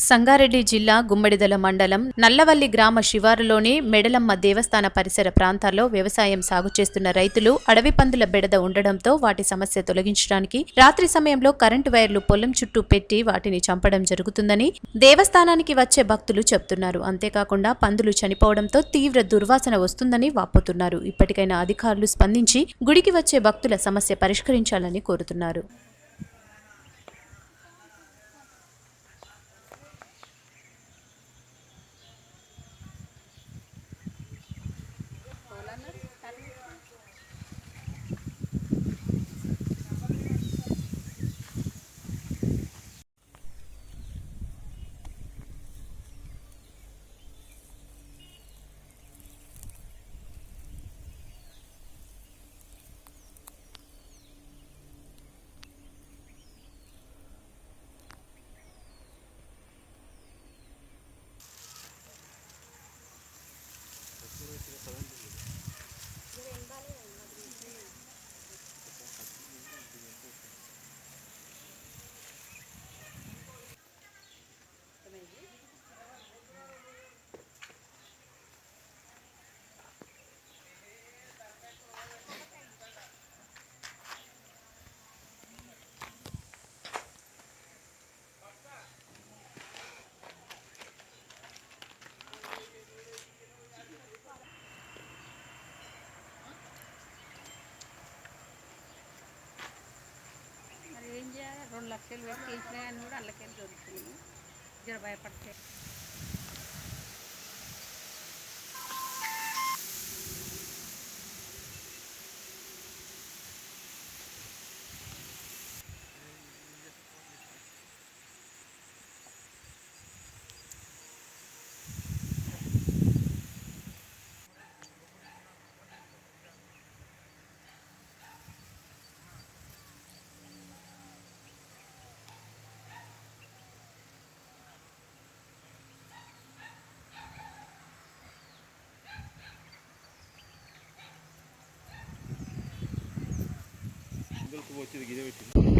సంగారెడ్డి జిల్లా గుమ్మడిదల మండలం నల్లవల్లి గ్రామ శివారులోని మెడలమ్మ దేవస్థాన పరిసర ప్రాంతాల్లో వ్యవసాయం సాగు చేస్తున్న రైతులు అడవి పందుల బెడద ఉండడంతో వాటి సమస్య తొలగించడానికి రాత్రి సమయంలో కరెంటు వైర్లు పొలం చుట్టూ పెట్టి వాటిని చంపడం జరుగుతుందని దేవస్థానానికి వచ్చే భక్తులు చెప్తున్నారు అంతేకాకుండా పందులు చనిపోవడంతో తీవ్ర దుర్వాసన వస్తుందని వాపోతున్నారు. ఇప్పటికైనా అధికారులు స్పందించి గుడికి వచ్చే భక్తుల సమస్య పరిష్కరించాలని కోరుతున్నారు. లక్షలు పెట్టి చేసినా కూడా అందులోకెళ్ళి దొరుకుతుంది. జర భయపడితే Kubo de Guido